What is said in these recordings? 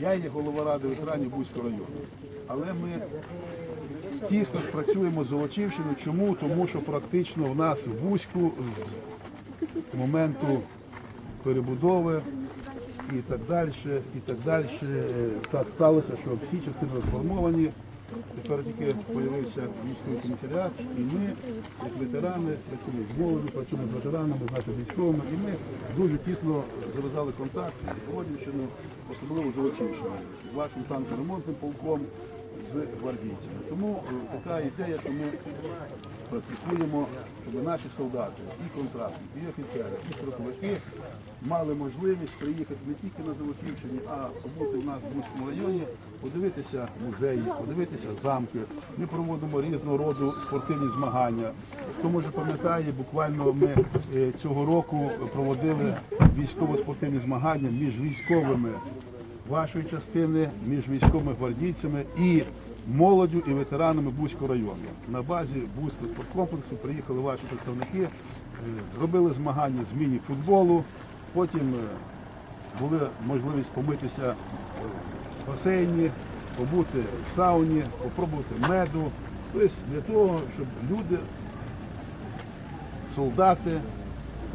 Я є голова ради ветеранів Бузького району. Але ми тісно працюємо з Золочівщиною. Чому? Тому що практично в нас в Бузьку з моменту перебудови і так далі, і так далі. е, Так сталося, що всі частини розформовані. Тепер тільки з'явився військовий комісаріат, і ми, як ветерани, працюємо з молоді, працюємо з ветеранами, з нашими військовими, і ми дуже тісно завязали контакт з Володівщиною, особливо з Золочівщиною, з вашим танкоремонтним полком, з гвардійцями. Тому е, така ідея, що ми практикуємо, щоб наші солдати, і контрактники, і офіцери, і строковики мали можливість приїхати не тільки на Золочівщині, а побути в нас в Бузькому районі, подивитися музеї, подивитися замки. Ми проводимо різного роду спортивні змагання. Хто може пам'ятає, буквально ми е, цього року проводили військово-спортивні змагання між військовими вашої частини, між військовими гвардійцями і молоддю і ветеранами Бузького району. На базі Бузького спорткомплексу приїхали ваші представники, е, зробили змагання з міні-футболу, потім е, були можливість помитися е, в басейні, побути в сауні, попробувати меду. Тобто для того, щоб люди, солдати,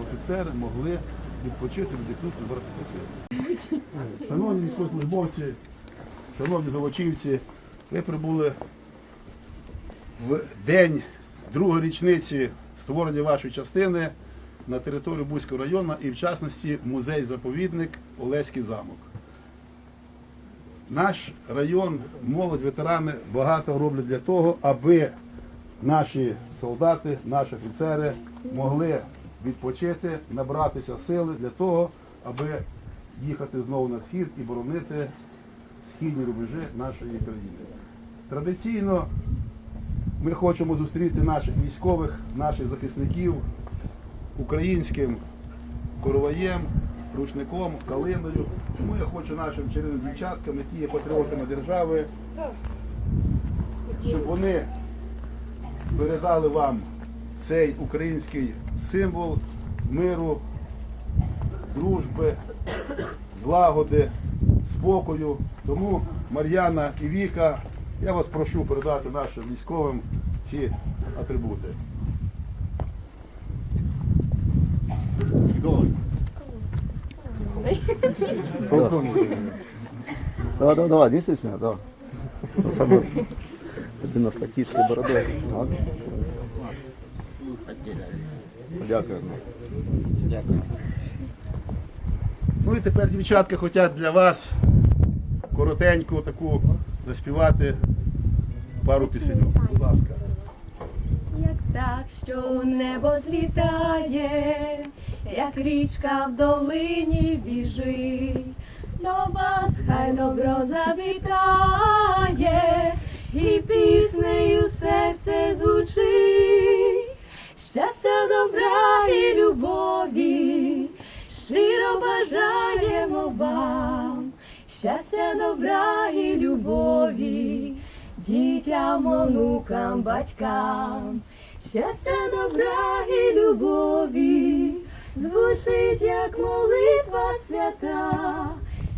офіцери могли відпочити, віддихнути, набратися сил. Шановні військовослужбовці, шановні золочівці, ви прибули в день другої річниці створення вашої частини на територію Бузького району і в частності музей-заповідник Олеський замок. Наш район, молодь, ветерани багато роблять для того, аби наші солдати, наші офіцери могли відпочити, набратися сили для того, аби їхати знову на схід і боронити східні рубежі нашої країни. Традиційно ми хочемо зустріти наших військових, наших захисників українським короваєм, ручником, калиною. Тому я хочу нашим чарівним дівчаткам, які є патріотами держави, щоб вони передали вам цей український символ миру, дружби, злагоди, спокою. Тому Мар'яна і Віка, я вас прошу передати нашим військовим ці атрибути. Давай, давай, давай, действительно, да. Саме людина з тактійською бородою. Так. Дякую. Дякую. Ну і тепер дівчатка хочуть для вас коротеньку таку заспівати пару пісень. Будь ласка. Як так, що у небо злітає, як річка в долині біжить, до вас хай добро завітає, і піснею серце звучить, щастя, добра і любові дітям, онукам, батькам, щастя, добра і любові, звучить, як молитва свята,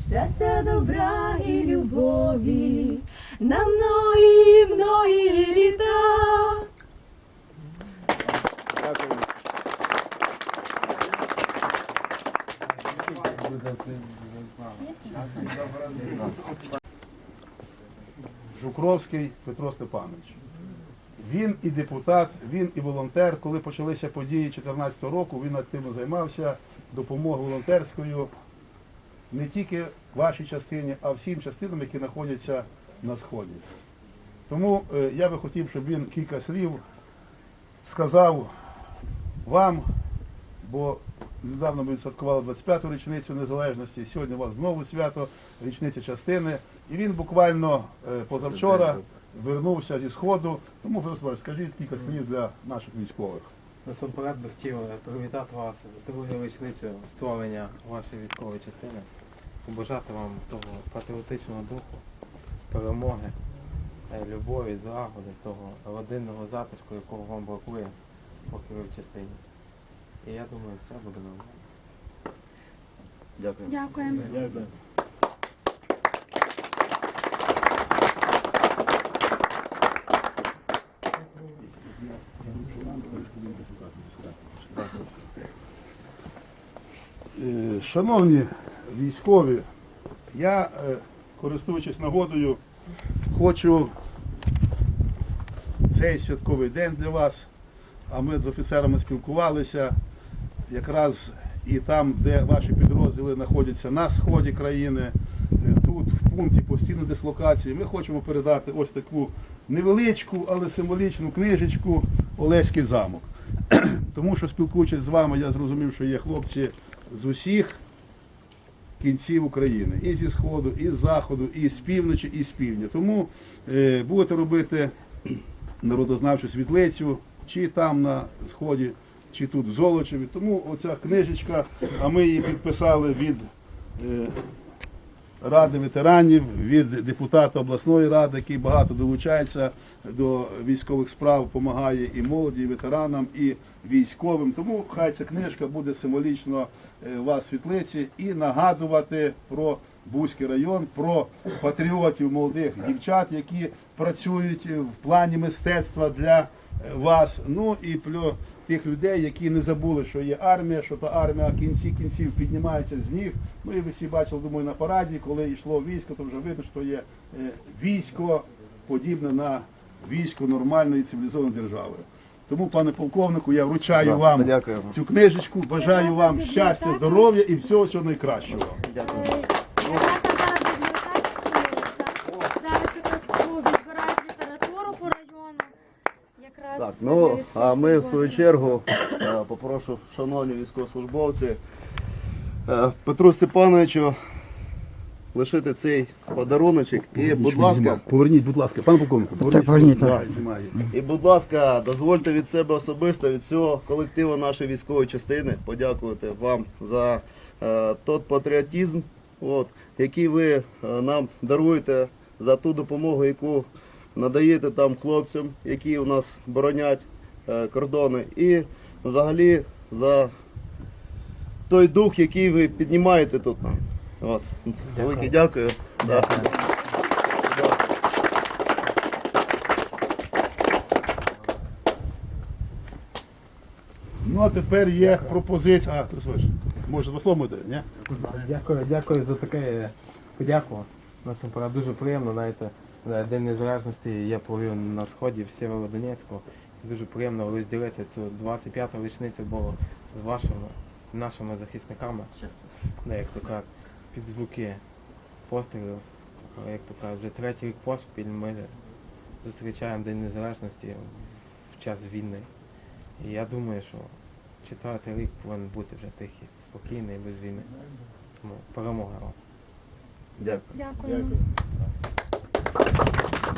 щастя, добра і любові, на многі, многі літа. Жукровський Петро Степанович. Він і депутат, він і волонтер. Коли почалися події 2014 року, він активно займався допомогою волонтерською не тільки вашій частині, а всім частинам, які знаходяться на сході. Тому е, я би хотів, щоб він кілька слів сказав вам, бо недавно ми відсвяткували 25-ту річницю незалежності, сьогодні у вас знову свято, річниця частини. І він буквально е, позавчора вернувся зі Сходу. Тому, Петро скажіть кілька слів для наших військових. Насамперед би хотів е, привітати вас з другою річницею створення вашої військової частини, побажати вам того патріотичного духу, перемоги, е, любові, злагоди, того родинного затишку, якого вам бракує, поки ви в частині. І я думаю, все буде нормально. Дякую. Дякуємо. Дякую. Е, шановні військові, я, е, користуючись нагодою, хочу цей святковий день для вас, а ми з офіцерами спілкувалися якраз і там, де ваші підрозділи знаходяться на сході країни, е, тут, в пункті постійної дислокації, ми хочемо передати ось таку невеличку, але символічну книжечку Олеський замок. Тому що спілкуючись з вами, я зрозумів, що є хлопці з усіх кінців України, і зі сходу, і з заходу, і з півночі, і з півдня. Тому е, будете робити народознавчу світлицю, чи там на сході, чи тут в Золочеві. Тому оця книжечка, а ми її підписали від е, Ради ветеранів, від депутата обласної ради, який багато долучається до військових справ, допомагає і молоді, і ветеранам, і військовим. Тому хай ця книжка буде символічно е, у вас в світлиці і нагадувати про Бузький район, про патріотів молодих дівчат, які працюють в плані мистецтва для е, вас. Ну і плюс тих людей, які не забули, що є армія, що та армія в кінці кінців піднімається з ніг. Ну і ви всі бачили, думаю, на параді, коли йшло військо, то вже видно, що є е, військо подібне на військо нормальної цивілізованої держави. Тому, пане полковнику, я вручаю Да, вам дякуємо. цю книжечку, бажаю вам щастя, здоров'я і всього всього найкращого. Дякую. Якраз там зараз бібліотека Зараз якраз відбирають літературу по району. Якраз Так, для ну а ми в свою чергу е, попрошу, шановні військовослужбовці, е, Петру Степановичу лишити цей подаруночок. І, будь ласка, поверніть, будь ласка, пане полковнику, поверніть. поверніть, знімай. і будь ласка, дозвольте від себе особисто, від всього колективу нашої військової частини подякувати вам за е, той патріотизм, от, який ви е, нам даруєте, за ту допомогу, яку надаєте там хлопцям, які у нас боронять е, кордони, і взагалі за той дух, який ви піднімаєте тут нам. От. Велике дякую. Да. Будь ласка. Ну а тепер є пропозиція. А, Трусович, може висловити, ні? Дякую, дякую за таке подяку. Насамперед дуже приємно, знаєте, День Незалежності я провів на сході в Сєвєродонецьку. Дуже приємно розділити цю 25-ту річницю було з вашими, нашими захисниками, де, як то кажуть, під звуки пострілів. Як то кажуть, вже третій рік поспіль ми зустрічаємо День Незалежності в час війни. І я думаю, що четвертий рік повинен бути вже тихий, спокійний, без війни. Тому перемога вам. Дякую. Дякую.